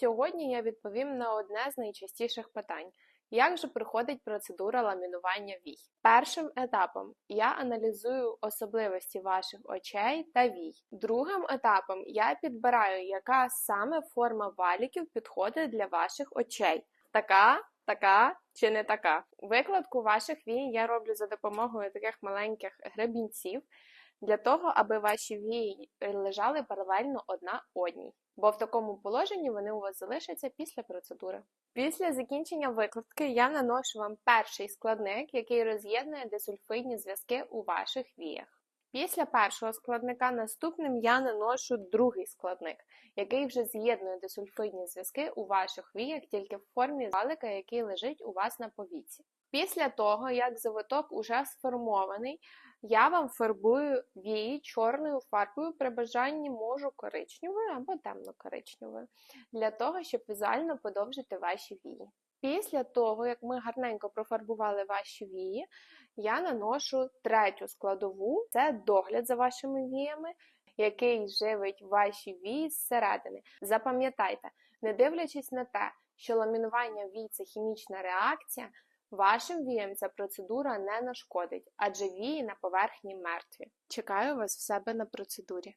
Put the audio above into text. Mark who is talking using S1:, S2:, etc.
S1: Сьогодні я відповім на одне з найчастіших питань. Як же проходить процедура ламінування вій? Першим етапом я аналізую особливості ваших очей та вій. Другим етапом я підбираю, яка саме форма валіків підходить для ваших очей. Така, така чи не така. Викладку ваших вій я роблю за допомогою таких маленьких гребінців для того, аби ваші вії лежали паралельно одна одній, бо в такому положенні вони у вас залишаться після процедури. Після закінчення викладки я наношу вам перший складник, який роз'єднує дисульфидні зв'язки у ваших віях. Після першого складника наступним я наношу другий складник, який вже з'єднує дисульфидні зв'язки у ваших віях тільки в формі валика, який лежить у вас на повіці. Після того, як завиток уже сформований, я вам фарбую вії чорною фарбою, при бажанні можу коричневою або темно-коричневою, для того, щоб візуально подовжити ваші вії. Після того, як ми гарненько профарбували ваші вії, я наношу третю складову це догляд за вашими віями, який живить ваші вії зсередини. Запам'ятайте, не дивлячись на те, що ламінування вій це хімічна реакція. Вашим віям ця процедура не нашкодить, адже вії на поверхні мертві. Чекаю вас в себе на процедурі.